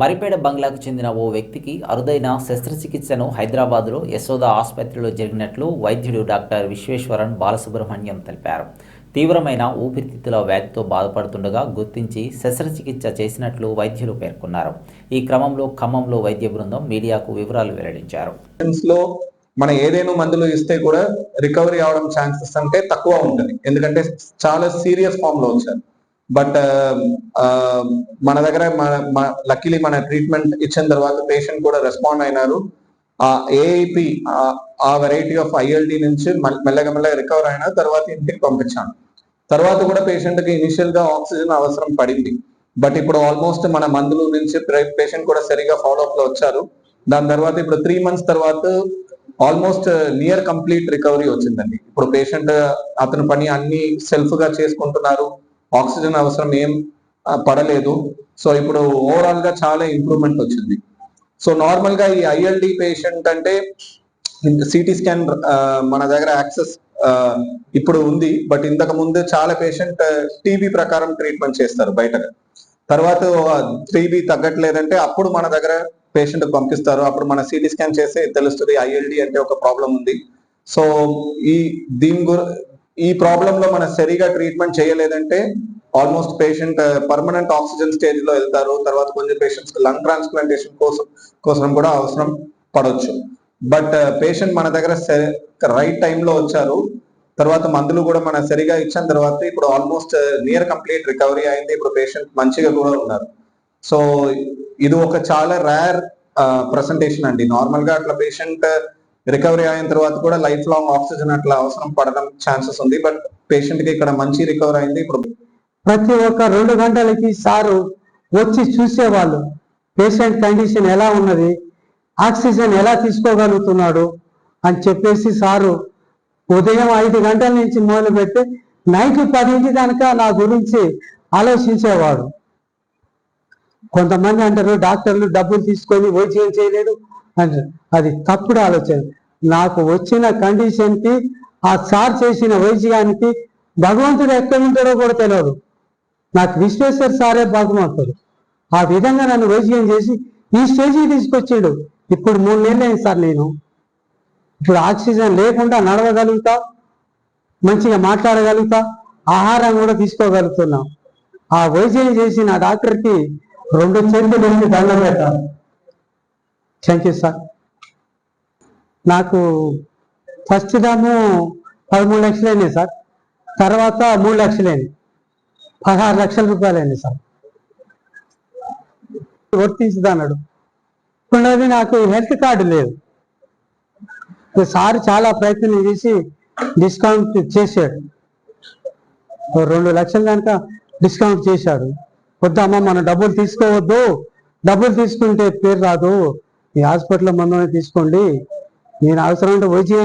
మరిపేడ బంగ్లాకు చెందిన ఓ వ్యక్తికి అరుదైన శస్త్రచికిత్సను హైదరాబాద్లో యశోద ఆసుపత్రిలో జరిగినట్లు వైద్యుడు డాక్టర్ విశ్వేశ్వరన్ బాలసుబ్రహ్మణ్యం తెలిపారు. తీవ్రమైన ఊపిరితిత్తుల వ్యాధితో బాధపడుతుండగా గుర్తించి శస్త్రచికిత్స చేసినట్లు వైద్యులు పేర్కొన్నారు. ఈ క్రమంలో ఖమ్మంలో వైద్య బృందం మీడియాకు వివరాలు వెల్లడించారు. మనం మన ఏదైనా మందులు ఇస్తే కూడా రికవరీ అవడం ఛాన్సెస్ అంటే తక్కువ ఉంటుంది. ఎందుకంటే చాలా సీరియస్ ఫామ్లో వచ్చారు బట్ um, um, మన దగ్గర మన లక్కీలీ మన ట్రీట్మెంట్ ఇచ్చిన తర్వాత పేషెంట్ కూడా రెస్పాండ్ అయినారు. ఆ ఏఐపి ఆ వెరైటీ ఆఫ్ ఐఎల్డి నుంచి మెల్లగా మెల్లగా రికవర్ అయిన తర్వాత ఇంటికి పంపించాను. తర్వాత కూడా పేషెంట్కి ఇనిషియల్గా ఆక్సిజన్ అవసరం పడింది. బట్ ఇప్పుడు ఆల్మోస్ట్ మన మందులు నుంచి పేషెంట్ కూడా సరిగా ఫాలో అప్లో వచ్చారు. దాని తర్వాత ఇప్పుడు త్రీ మంత్స్ తర్వాత ఆల్మోస్ట్ నియర్ కంప్లీట్ రికవరీ వచ్చిందండి. ఇప్పుడు పేషెంట్ అతని పని అన్ని సెల్ఫ్గా చేసుకుంటున్నారు. ఆక్సిజన్ అవసరం ఏం పడలేదు. సో ఇప్పుడు ఓవరాల్గా చాలా ఇంప్రూవ్మెంట్ వచ్చింది. సో నార్మల్గా ఈ ఐఎల్డి పేషెంట్ అంటే సిటీ స్కాన్ మన దగ్గర యాక్సెస్ ఇప్పుడు ఉంది. బట్ ఇంతకు ముందు చాలా పేషెంట్ టీబీ ప్రకారం ట్రీట్మెంట్ చేస్తారు బయటగా తర్వాత టీబీ తగ్గట్లేదంటే అప్పుడు మన దగ్గర పేషెంట్ పంపిస్తారు. అప్పుడు మన సిటీ స్కాన్ చేస్తే తెలుస్తుంది ఐఎల్డి అంటే ఒక ప్రాబ్లం ఉంది. సో ఈ దీని గురి ఈ ప్రాబ్లం లో మన సరిగా ట్రీట్మెంట్ చేయలేదంటే ఆల్మోస్ట్ పేషెంట్ పర్మనెంట్ ఆక్సిజన్ స్టేజ్లో వెళ్తారు. తర్వాత కొంచెం పేషెంట్స్ లంగ్ ట్రాన్స్ప్లాంటేషన్ కోసం కోసం కూడా అవసరం పడవచ్చు బట్ పేషెంట్ మన దగ్గర రైట్ టైంలో వచ్చారు. తర్వాత మందులు కూడా మనం సరిగా ఇచ్చిన తర్వాత ఇప్పుడు ఆల్మోస్ట్ నియర్ కంప్లీట్ రికవరీ అయింది. ఇప్పుడు పేషెంట్ మంచిగా కూడా ఉన్నారు. సో ఇది ఒక చాలా రేర్ ప్రజెంటేషన్ uh, అండి. నార్మల్గా అట్లా పేషెంట్ రికవరీ అయిన తర్వాత కూడా లైఫ్ లాంగ్ ఆక్సిజన్ అట్లా అవసరం పడడం ఛాన్సెస్ ఉంది. బట్ పేషెంట్కి ఇక్కడ మంచి రికవర్ అయింది. ఇప్పుడు ప్రతి ఒక్క రెండు గంటలకి సారు వచ్చి చూసేవాళ్ళు. పేషెంట్ కండిషన్ ఎలా ఉన్నది? ఆక్సిజన్ ఎలా తీసుకోగలుగుతున్నాడు? అని చెప్పేసి సారు ఉదయం ఐదు గంటల నుంచి మొదలుపెట్టి నైట్ పదింటి కనుక నా గురించి ఆలోచించేవాడు. కొంతమంది అంటారు డాక్టర్లు డబ్బులు తీసుకొని వైద్యం చేయలేడు. అంటారు. అది తప్పుడు ఆలోచన. నాకు వచ్చిన కండిషన్కి ఆ సార్ చేసిన వైద్యానికి భగవంతుడు ఎక్కడ ఉంటాడో కూడా తెలియదు నాకు విశ్వేశ్వర్ సారే భగవంతుడు ఆ విధంగా నన్ను వైద్యం చేసి ఈ స్టేజ్కి తీసుకొచ్చాడు. ఇప్పుడు మూడు నెలలు అయింది సార్ నేను. ఇప్పుడు ఆక్సిజన్ లేకుండా నడవగలుగుతా మంచిగా మాట్లాడగలుగుతా ఆహారం కూడా తీసుకోగలుగుతున్నా. ఆ వైద్యం చేసిన నా డాక్టర్కి రెండు చేతులు దండం పెట్టాలి థ్యాంక్ యూ సార్ నాకు ఫస్ట్ దాము పదమూడు లక్షలు అయినాయి సార్. తర్వాత మూడు లక్షలు అయినాయి. పదహారు లక్షల రూపాయలు అయినాయి సార్. వర్తించదన్నాడు ఇప్పుడు నాకు హెల్త్ కార్డు లేదు. సార్ చాలా ప్రయత్నం చేసి డిస్కౌంట్ చేశాడు. ఓ రెండు లక్షల కనుక డిస్కౌంట్ చేశాడు. వద్దమ్మా మనం డబ్బులు తీసుకోవద్దు. డబ్బులు తీసుకుంటే పేరు రాదు. ఈ హాస్పిటల్లో మనమే తీసుకోండి. నేను అవసరం అంటే వైద్యం